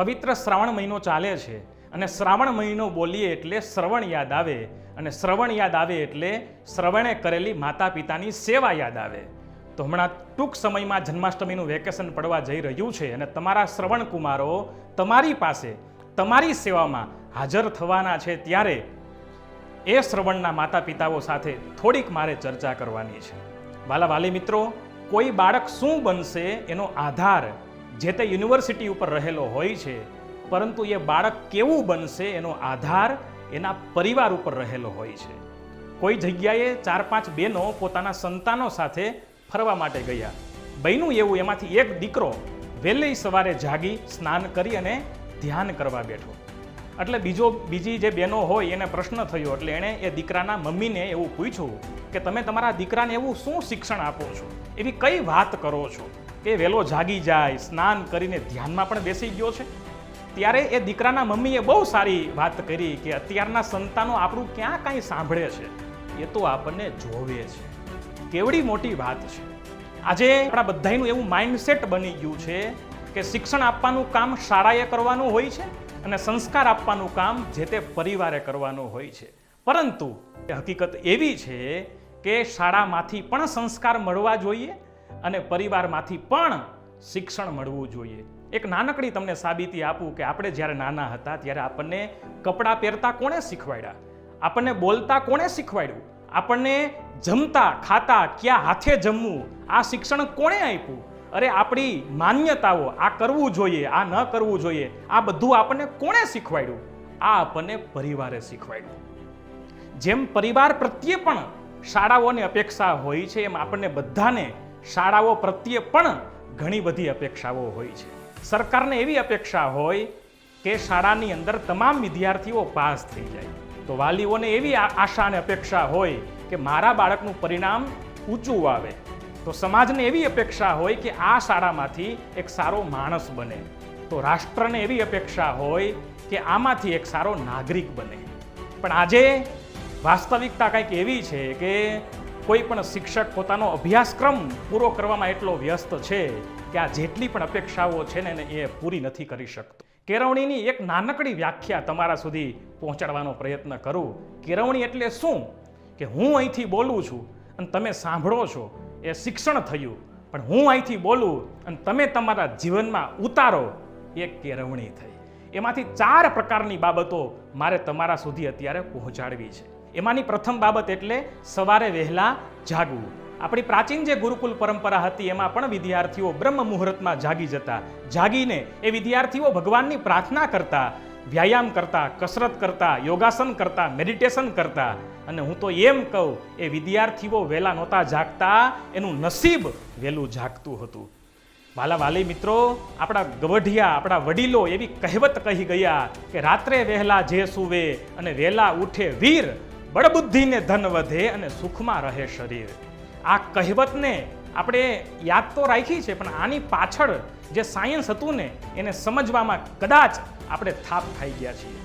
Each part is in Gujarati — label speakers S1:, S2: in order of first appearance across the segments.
S1: પવિત્ર શ્રાવણ મહિનો ચાલે છે અને શ્રાવણ મહિનો બોલીએ એટલે શ્રવણ યાદ આવે અને શ્રવણ યાદ આવે એટલે શ્રવણે કરેલી માતા પિતાની સેવા યાદ આવે. તો હમણાં ટૂંક સમયમાં જન્માષ્ટમીનું વેકેશન પડવા જઈ રહ્યું છે અને તમારા શ્રવણ કુમારો તમારી પાસે, તમારી સેવામાં હાજર થવાના છે ત્યારે એ શ્રવણના માતા પિતાઓ સાથે થોડીક મારે ચર્ચા કરવાની છે. વાલા વાલી મિત્રો, કોઈ બાળક શું બનશે એનો આધાર જે તે યુનિવર્સિટી ઉપર રહેલો હોય છે, પરંતુ એ બાળક કેવું બનશે એનો આધાર એના પરિવાર ઉપર રહેલો હોય છે. કોઈ જગ્યાએ ચાર પાંચ બહેનો પોતાના સંતાનો સાથે ફરવા માટે ગયા. બહેનું એવું એમાંથી એક દીકરો વહેલી સવારે જાગી સ્નાન કરી અને ધ્યાન કરવા બેઠો. એટલે બીજો બીજી જે બહેનો હોય એને પ્રશ્ન થયો એટલે એણે એ દીકરાના મમ્મીને એવું પૂછ્યું કે તમે તમારા દીકરાને એવું શું શિક્ષણ આપો છો? એવી કઈ વાત કરો છો? કે વહેલો જાગી જાય, સ્નાન કરીને ધ્યાનમાં પણ બેસી ગયો છે. ત્યારે એ દીકરાના મમ્મીએ બહુ સારી વાત કરી કે અત્યારના સંતાનો આપણું ક્યાં કાંઈ સાંભળે છે? એ તો આપણને જોવે છે. કેવડી મોટી વાત છે. આજે આપણા બધાનું એવું માઇન્ડસેટ બની ગયું છે કે શિક્ષણ આપવાનું કામ શાળાએ કરવાનું હોય છે? અને સંસ્કાર આપવાનું કામ જે તે પરિવારે કરવાનું હોય છે. પરંતુ હકીકત એવી છે કે શાળામાંથી પણ સંસ્કાર મળવા જોઈએ અને પરિવારમાંથી પણ શિક્ષણ મળવું જોઈએ. એક નાનકડી તમને સાબિતી આપું કે આપણે જ્યારે નાના હતા ત્યારે આપણને કપડાં પહેરતા કોણે શીખવાડ્યા? આપણને બોલતા કોણે શીખવાડ્યું? આપણને જમતા, ખાતા, ક્યાં હાથે જમવું? આ શિક્ષણ કોણે આપ્યું? અરે આપણી માન્યતાઓ, આ કરવું જોઈએ, આ ન કરવું જોઈએ, આ બધું આપણને કોણે શીખવાડ્યું? આ આપણને પરિવારે શીખવાડ્યું. જેમ પરિવાર પ્રત્યે પણ શાળાઓની અપેક્ષા હોય છે, એમ આપણને બધાને શાળાઓ પ્રત્યે પણ ઘણી બધી અપેક્ષાઓ હોય છે. સરકારને એવી અપેક્ષા હોય કે શાળાની અંદર તમામ વિદ્યાર્થીઓ પાસ થઈ જાય. તો વાલીઓને એવી આશા અને અપેક્ષા હોય કે મારા બાળકનું પરિણામ ઊંચું આવે. તો સમાજને એવી અપેક્ષા હોય કે આ શાળામાંથી એક સારો માણસ બને. તો રાષ્ટ્રને એવી અપેક્ષા હોય કે આમાંથી એક સારો નાગરિક બને. પણ આજે વાસ્તવિકતા કંઈક એવી છે કે કોઈ પણ શિક્ષક પોતાનો અભ્યાસક્રમ પૂરો કરવામાં એટલો વ્યસ્ત છે કે આ જેટલી પણ અપેક્ષાઓ છે ને એ પૂરી નથી કરી શકતો. કેળવણીની એક નાનકડી વ્યાખ્યા તમારા સુધી પહોંચાડવાનો પ્રયત્ન કરું. કેળવણી એટલે શું? કે હું અહીંથી બોલું છું અને તમે સાંભળો છો. એ શિક્ષણ થયું. પણ હું અહીંથી બોલું અને તમે તમારા જીવનમાં ઉતારો એ કેળવણી થઈ. એમાંથી ચાર પ્રકારની બાબતો મારે તમારા સુધી અત્યારે પહોંચાડવી છે. એમાંની પ્રથમ બાબત એટલે સવારે વહેલા જાગવું. આપણી પ્રાચીન જે ગુરુકુલ પરંપરા હતી, એમાં પણ વિદ્યાર્થીઓ બ્રહ્મ મુહૂર્તમાં જાગી જતા. જાગીને એ વિદ્યાર્થીઓ ભગવાનની પ્રાર્થના કરતા. વ્યાયામ કરતા, કસરત કરતા, યોગાસન કરતા મેડિટેશન કરતા. અને હું તો એમ કહું, એ વિદ્યાર્થીઓ વહેલા નહોતા જાગતા, એનું નસીબ વહેલું જાગતું હતું. વાલા વાલી મિત્રો, આપણા ગવઢિયા, આપણા વડીલો એવી કહેવત કહી ગયા કે રાત્રે વહેલા જે સુવે અને વહેલા ઉઠે વીર, બળબુદ્ધિને ધન વધે અને સુખમાં રહે શરીર. આ કહેવતને આપણે યાદ તો રાખી છે, પણ આની પાછળ જે સાયન્સ હતું ને, એને સમજવામાં કદાચ આપણે થાપ ખાઈ ગયા છીએ.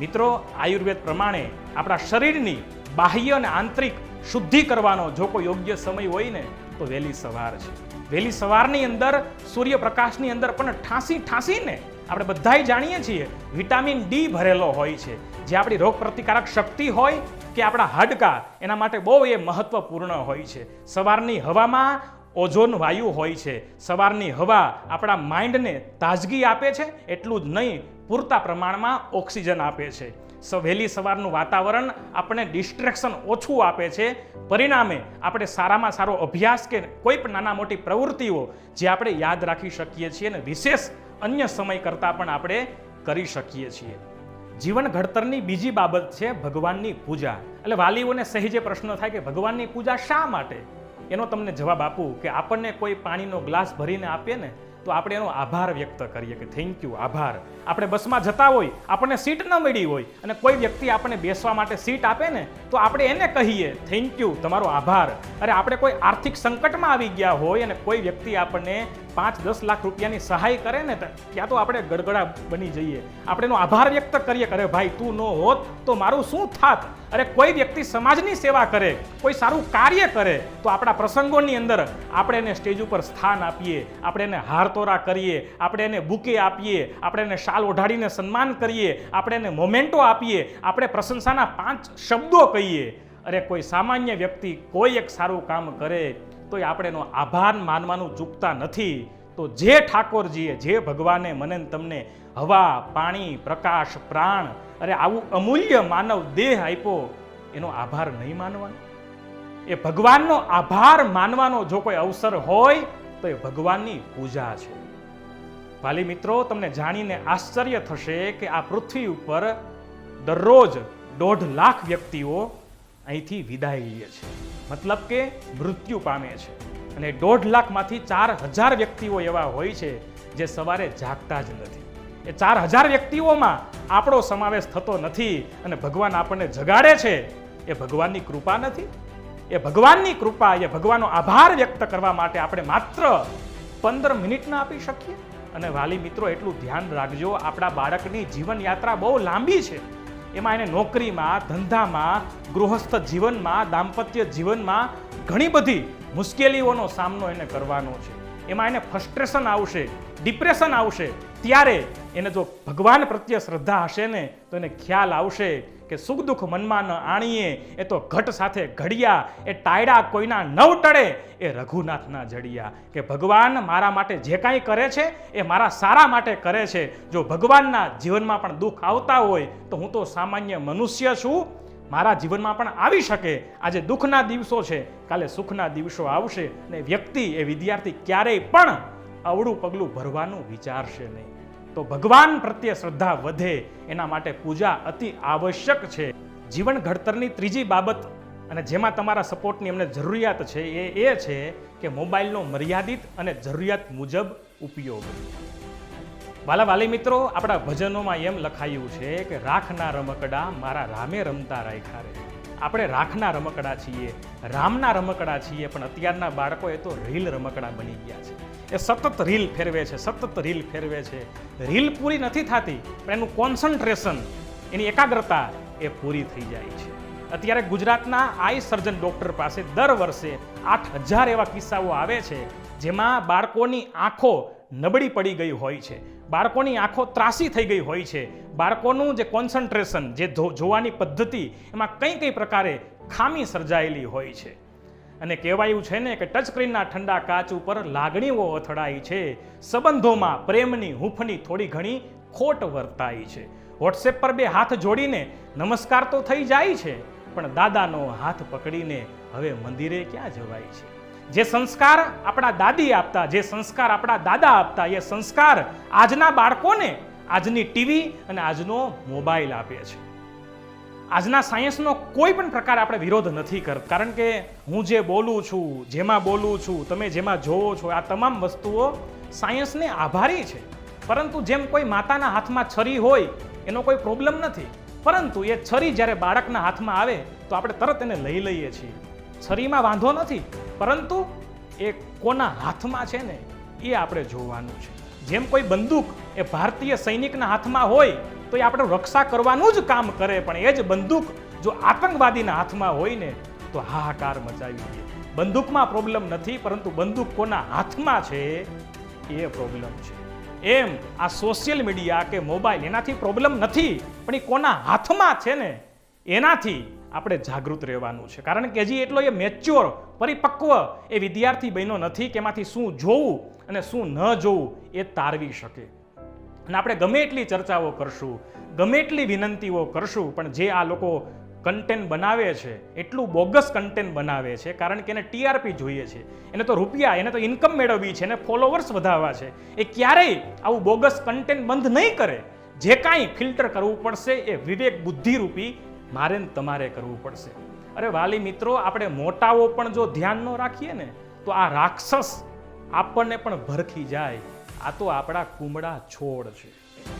S1: મિત્રો, આયુર્વેદ પ્રમાણે આપણા શરીરની બાહ્ય અને આંતરિક શુદ્ધિ કરવાનો જો કોઈ યોગ્ય સમય હોય ને, તો વહેલી સવાર છે. વહેલી સવારની અંદર, સૂર્યપ્રકાશની અંદર પણ ઠાંસી ઠાંસીને આપણે બધાય જાણીએ છીએ, વિટામિન ડી ભરેલો હોય છે. જે આપણી રોગ પ્રતિકારક શક્તિ હોય કે આપણા હાડકા, એના માટે બહુ એ મહત્વપૂર્ણ હોય છે. સવારની હવામાં ઓઝોન વાયુ હોય છે. સવારની હવા આપણા માઇન્ડને તાજગી આપે છે, એટલું જ નહીં, પૂરતા પ્રમાણમાં ઓક્સિજન આપે છે. વહેલી સવારનું વાતાવરણ આપણે ડિસ્ટ્રેક્શન ઓછું આપે છે. પરિણામે આપણે સારામાં સારો અભ્યાસ કે કોઈ પણ નાના મોટી પ્રવૃત્તિઓ જે આપણે યાદ રાખી શકીએ છીએ અને વિશેષ અન્ય સમય કરતાં પણ આપણે કરી શકીએ છીએ. જીવન ઘડતરની બીજી બાબત છે ભગવાનની પૂજા. એટલે વાલીઓને સહેજે પ્રશ્ન થાય કે ભગવાનની પૂજા શા માટે? એનો તમને જવાબ આપું કે આપણને કોઈ પાણીનો ગ્લાસ ભરીને આપે ને, તો આપણે એનો આભાર વ્યક્ત કરીએ કે થેન્ક યુ આભાર. આપણે બસમાં જતા હોય, આપણને સીટ ન મળી હોય અને કોઈ વ્યક્તિ આપણને બેસવા માટે સીટ આપે ને, તો આપણે એને કહીએ થેન્ક યુ તમારો આભાર. અરે આપણે કોઈ આર્થિક સંકટમાં આવી ગયા હોય અને કોઈ વ્યક્તિ આપણને પાંચ દસ લાખ રૂપિયાની સહાય કરે ને ત્યાં તો આપણે ગડગડા બની જઈએ. આપણે એનો આભાર વ્યક્ત કરીએ કરે ભાઈ, તું ન હોત તો મારું શું થાત? અરે કોઈ વ્યક્તિ સમાજની સેવા કરે, કોઈ સારું કાર્ય કરે, તો આપણા પ્રસંગોની અંદર આપણે એને સ્ટેજ ઉપર સ્થાન આપીએ, આપણે એને હારતોરા કરીએ, આપણે એને બુકે આપીએ, આપણે એને શાલ ઓઢાડીને સન્માન કરીએ, આપણે એને મોમેન્ટો આપીએ, આપણે પ્રશંસાના પાંચ શબ્દો કહીએ. અરે કોઈ સામાન્ય વ્યક્તિ કોઈ એક સારું કામ કરે તોય આપણે એનો આભાર માનવાનું ચૂકતા નથી. તો જે ઠાકોરજીએ, જે ભગવાને મને તમને હવા, પાણી, પ્રકાશ, પ્રાણ અરે આવું અમૂલ્ય માનવ દેહ આપ્યો, એનો આભાર નહીં માનવાનો? એ ભગવાનનો આભાર માનવાનો જો કોઈ અવસર હોય, તો એ ભગવાનની પૂજા છે. વાલી મિત્રો, તમને જાણીને આશ્ચર્ય થશે કે આ પૃથ્વી ઉપર દરરોજ દોઢ લાખ વ્યક્તિઓ અહીંથી વિદાય લે છે. મતલબ કે મૃત્યુ પામે છે. અને દોઢ લાખમાંથી ચાર હજાર વ્યક્તિઓ એવા હોય છે જે સવારે જાગતા જ નથી. એ ચાર હજાર વ્યક્તિઓમાં આપણો સમાવેશ થતો નથી અને ભગવાન આપણને જગાડે છે. એ ભગવાનની કૃપા નથી. એ ભગવાનની કૃપા, એ ભગવાનનો આભાર વ્યક્ત કરવા માટે આપણે માત્ર પંદર મિનિટના આપી શકીએ. અને વાલી મિત્રો, એટલું ધ્યાન રાખજો, આપણા બાળકની જીવનયાત્રા બહુ લાંબી છે. એમાં એને નોકરીમાં, ધંધામાં, ગૃહસ્થ જીવનમાં, દાંપત્ય જીવનમાં ઘણી બધી મુશ્કેલીઓનો સામનો એને કરવાનો છે. એમાં એને ફ્રસ્ટ્રેશન આવશે ડિપ્રેશન આવશે. ત્યારે એને જો ભગવાન પ્રત્યે શ્રદ્ધા હશે ને, તો એને ખ્યાલ આવશે કે સુખ દુઃખ મનમાં ન આણીએ, એ તો ઘટ સાથે ઘડિયા, એ ટાયડા કોઈના નવ ટળે, એ રઘુનાથના જડિયા. કે ભગવાન મારા માટે જે કાંઈ કરે છે, એ મારા સારા માટે કરે છે. જો ભગવાનના જીવનમાં પણ દુઃખ આવતા હોય, તો હું તો સામાન્ય મનુષ્ય છું. મારા જીવનમાં પણ આવી શકે. આજે દુઃખના દિવસો છે. કાલે સુખના દિવસો આવશે અને વ્યક્તિ એ વિદ્યાર્થી ક્યારેય પણ અવળું પગલું ભરવાનું વિચારશે નહીં. તો ભગવાન પ્રત્યે શ્રદ્ધા વધે, એના માટે પૂજા અતિ આવશ્યક છે. જીવન ઘડતરની ત્રીજી બાબત અને જેમાં તમારા સપોર્ટની અમને જરૂરિયાત છે એ એ છે કે મોબાઈલનો મર્યાદિત અને જરૂરિયાત મુજબ ઉપયોગ. વાલા વાલી મિત્રો, આપણા ભજનોમાં એમ લખાયું છે કે રાખના રમકડા મારા રામે રમતા રાખ્યા રે. આપણે રાખના રમકડા છીએ, રામના રમકડા છીએ, પણ અત્યારના બાળકો એ તો રીલ રમકડા બની ગયા છે. એ સતત રીલ ફેરવે છે, સતત રીલ ફેરવે છે. રીલ પૂરી નથી થતી, પણ એનું કોન્સન્ટ્રેશન એની એકાગ્રતા એ પૂરી થઈ જાય છે. અત્યારે ગુજરાતના આઈ સર્જન ડૉક્ટર પાસે દર વર્ષે આઠ હજાર એવા કિસ્સાઓ આવે છે, જેમાં બાળકોની આંખો નબળી પડી ગઈ હોય છે. બાળકોની આંખો ત્રાસી થઈ ગઈ હોય છે. બાળકોનું જે કોન્સન્ટ્રેશન જે જોવાની પદ્ધતિ, એમાં કઈ કઈ પ્રકારે ખામી સર્જાયેલી હોય છે. અને કહેવાયું છે ને કે ટચ સ્ક્રીનના ઠંડા કાચ ઉપર લાગણીઓ અથડાઈ છે. સંબંધોમાં પ્રેમની હૂંફની થોડી ઘણી ખોટ વર્તાઈ છે. વોટ્સએપ પર બે હાથ જોડીને, નમસ્કાર તો થઈ જાય છે, પણ દાદાનો હાથ પકડીને હવે મંદિરે ક્યાં જવાય છે? જે સંસ્કાર આપણા દાદી આપતા, જે સંસ્કાર આપણા દાદા આપતા, એ સંસ્કાર આજના બાળકોને આજની ટીવી અને આજનો મોબાઈલ આપે છે. આજના સાયન્સનો કોઈ પણ પ્રકાર આપણે વિરોધ નથી કરતા. કારણ કે હું જે બોલું છું, જેમાં બોલું છું, તમે જેમાં જોવો છો, આ તમામ વસ્તુઓ સાયન્સને આભારી છે. પરંતુ જેમ કોઈ માતાના હાથમાં છરી હોય, એનો કોઈ પ્રોબ્લેમ નથી. પરંતુ એ છરી જ્યારે બાળકના હાથમાં આવે, તો આપણે તરત એને લઈ લઈએ છીએ. છરીમાં વાંધો નથી, પરંતુ એ કોના હાથમાં છે ને, એ આપણે જોવાનું છે. જેમ કોઈ બંદૂક એ ભારતીય સૈનિકના હાથમાં હોય, તો એ આપણે રક્ષા કરવાનું જ કામ કરે, પણ એ જ બંદૂક જો આતંકવાદીના હાથમાં હોય ને, તો હાહાકાર મચાવી દે. બંદૂકમાં પ્રોબ્લેમ નથી, પરંતુ બંદૂક કોના હાથમાં છે, એ પ્રોબ્લેમ છે. એમ આ સોશિયલ મીડિયા કે મોબાઈલ એનાથી પ્રોબ્લેમ નથી, પણ એ કોના હાથમાં છે ને, એનાથી આપણે જાગૃત રહેવાનું છે. કારણ કે હજી એટલો એ મેચ્યોર પરિપક્વ એ વિદ્યાર્થી બન્યો નથી કે એમાંથી શું જોવું અને શું ન જોવું એ તારવી શકે. અને આપણે ગમે એટલી ચર્ચાઓ કરશું, ગમે એટલી વિનંતીઓ કરશું, પણ જે આ લોકો કન્ટેન્ટ બનાવે છે, એટલું બોગસ કન્ટેન્ટ બનાવે છે, કારણ કે એને ટીઆરપી જોઈએ છે. એને તો રૂપિયા, એને તો ઇન્કમ મેળવવી છે, એને ફોલોવર્સ વધારવા છે. એ ક્યારેય આવું બોગસ કન્ટેન્ટ બંધ નહીં કરે. જે કાંઈ ફિલ્ટર કરવું પડશે એ વિવેક બુદ્ધિરૂપી મારે ને તમારે કરવું પડશે. અરે વાલી મિત્રો, આપણે મોટાઓ પણ જો ધ્યાન ન રાખીએ ને, તો આ રાક્ષસ આપણને પણ ભરખી જાય. આ તો આપણા કુમળા છોડ છે.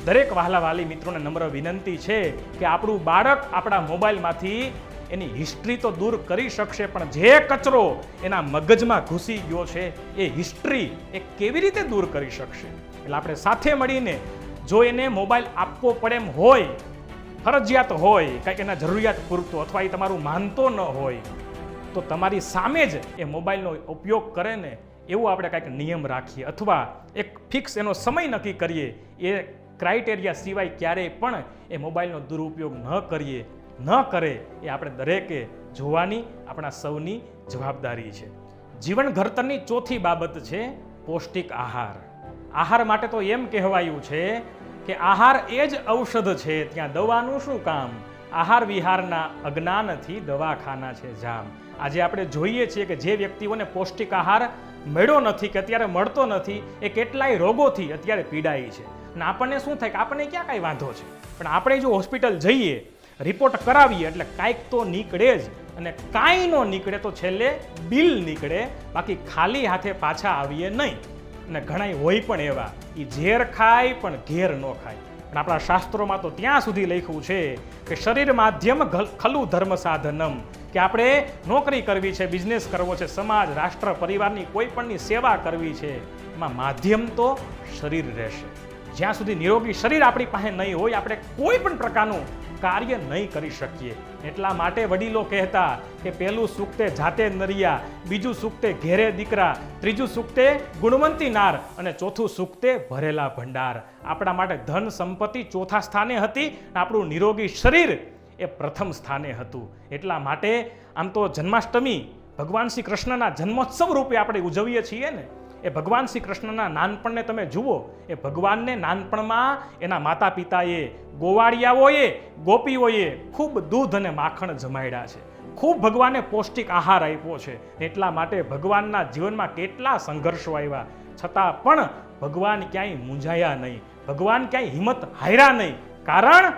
S1: દરેક વહાલા વાલી મિત્રોને નમ્ર વિનંતી છે કે આપણું બાળક આપણા મોબાઈલમાંથી એની હિસ્ટ્રી તો દૂર કરી શકશે, પણ જે કચરો એના મગજમાં ઘૂસી ગયો છે, એ હિસ્ટ્રી એ કેવી રીતે દૂર કરી શકશે? એટલે આપણે સાથે મળીને જો એને મોબાઈલ આપવો પડે એમ હોય ફરજિયાત હોય, કાંઈક એના જરૂરિયાત પૂરતું અથવા એ તમારું માનતો ન હોય, તો તમારી સામે જ એ મોબાઈલનો ઉપયોગ કરે ને એવો આપણે કાંઈક નિયમ રાખીએ. અથવા એક ફિક્સ એનો સમય નક્કી કરીએ, એ ક્રાઇટેરિયા સિવાય ક્યારેય પણ એ મોબાઈલનો દુરુપયોગ ન કરીએ, ન કરે, એ આપણે દરેકે જોવાની આપણા સૌની જવાબદારી છે. જીવન ઘડતરની ચોથી બાબત છે પૌષ્ટિક આહાર. આહાર માટે તો એમ કહેવાયું છે કે આહાર એ જ ઔષધ છે, ત્યાં દવાનું શું કામ? આહાર વિહારના અજ્ઞાનથી દવાખાના છે જામ. આજે આપણે જોઈએ છીએ કે જે વ્યક્તિઓને પૌષ્ટિક આહાર મળ્યો નથી, કે અત્યારે મળતો નથી, એ કેટલાય રોગોથી અત્યારે પીડાય છે. અને આપણને શું થાય કે આપણને ક્યાં કાંઈ વાંધો છે? પણ આપણે જો હોસ્પિટલ જઈએ, રિપોર્ટ કરાવીએ, એટલે કાંઈક તો નીકળે જ, અને કાંઈ ન નીકળે તો છેલ્લે બિલ નીકળે, બાકી ખાલી હાથે પાછા આવીએ નહીં. અને ઘણા હોય પણ એવા. એ ઝેર ખાય પણ ઘેર ન ખાય. પણ આપણા શાસ્ત્રોમાં તો ત્યાં સુધી લખ્યું છે કે શરીર માધ્યમ ખલું ધર્મ સાધનમ. કે આપણે નોકરી કરવી છે, બિઝનેસ કરવો છે, સમાજ, રાષ્ટ્ર, પરિવારની કોઈ પણની સેવા કરવી છે, એમાં માધ્યમ તો શરીર રહેશે. જ્યાં સુધી નિરોગી શરીર આપણી પાસે નહીં હોય, આપણે કોઈ પણ પ્રકારનું કાર્ય નહીં કરી શકીએ. એટલા માટે વડીલો કહેતા કે પહેલું સુખતે જાતે નરિયા, બીજું સુખતે ઘેરે દીકરા, ત્રીજું સુખતે ગુણવંતી નાર અને ચોથું સુખતે ભરેલા ભંડાર. આપણા માટે ધન સંપત્તિ ચોથા સ્થાને હતી આપણું નિરોગી શરીર એ પ્રથમ સ્થાને હતું. એટલા માટે આમ તો જન્માષ્ટમી ભગવાન શ્રી કૃષ્ણના જન્મોત્સવ રૂપે આપણે ઉજવીએ છીએ ને. એ ભગવાન શ્રી કૃષ્ણના નાનપણને તમે જુઓ, એ ભગવાનને નાનપણમાં એના માતા પિતાએ ગોવાળિયાઓએ, ગોપીઓએ ખૂબ દૂધ અને માખણ જમાડ્યા છે. ખૂબ ભગવાને પૌષ્ટિક આહાર આપ્યો છે. એટલા માટે ભગવાનના જીવનમાં કેટલા સંઘર્ષો આવ્યા. છતાં પણ ભગવાન ક્યાંય મૂંઝાયા નહીં. ભગવાન ક્યાંય હિંમત હાર્યા નહીં. કારણ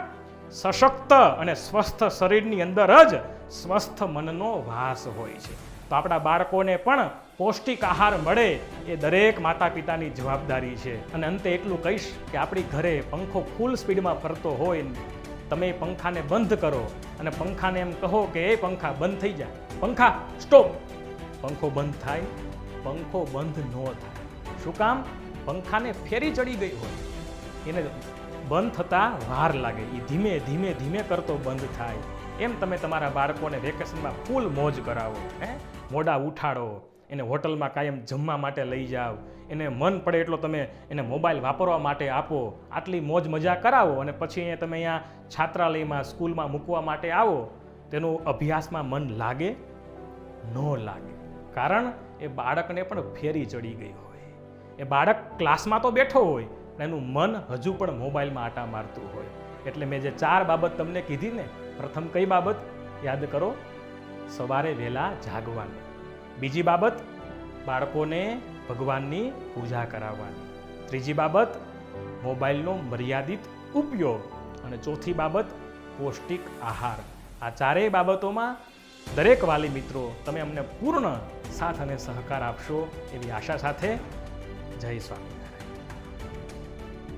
S1: સશક્ત અને સ્વસ્થ શરીરની અંદર જ સ્વસ્થ મનનો વાસ હોય છે. તો આપણા બાળકોને પણ પૌષ્ટિક આહાર મળે એ દરેક માતા પિતાની જવાબદારી છે. અને અંતે એટલું કહીશ કે આપણી ઘરે પંખો ફૂલ સ્પીડમાં ફરતો હોય તમે પંખાને બંધ કરો. અને પંખાને એમ કહો કે, એ પંખા બંધ થઈ જાય પંખા સ્ટોપ પંખો બંધ થાય, પંખો બંધ ન થાય. શું કામ? પંખાને ફેરી ચડી ગઈ હોય. એને બંધ થતાં વાર લાગે. એ ધીમે ધીમે ધીમે કરતો બંધ થાય. એમ તમે તમારા બાળકોને વેકેશનમાં ફૂલ મોજ કરાવો, હે? મોડા ઉઠાડો, એને હોટલમાં કાયમ જમવા માટે લઈ જાઓ. એને મન પડે એટલો તમે એને મોબાઈલ વાપરવા માટે આપો. આટલી મોજ મજા કરાવો અને પછી અહીંયા તમે અહીંયા છાત્રાલયમાં, સ્કૂલમાં મૂકવા માટે આવો. તેનું અભ્યાસમાં મન લાગે? ન લાગે. કારણ એ બાળકને પણ ફેરી ચડી ગઈ હોય. એ બાળક ક્લાસમાં તો બેઠો હોય પણ એનું મન હજુ પણ મોબાઈલમાં આટા મારતું હોય. એટલે મેં જે ચાર બાબત તમને કીધી ને, પ્રથમ કઈ બાબત? યાદ કરો સવારે વહેલા જાગવાની. બીજી બાબત, બાળકોને ભગવાનની પૂજા કરાવવાની. ત્રીજી બાબત, મોબાઈલનો મર્યાદિત ઉપયોગ. અને ચોથી બાબત, પૌષ્ટિક આહાર. આ ચારેય બાબતોમાં દરેક વાલી મિત્રો તમે અમને પૂર્ણ સાથ અને સહકાર આપશો એવી આશા સાથે જય સ્વામી.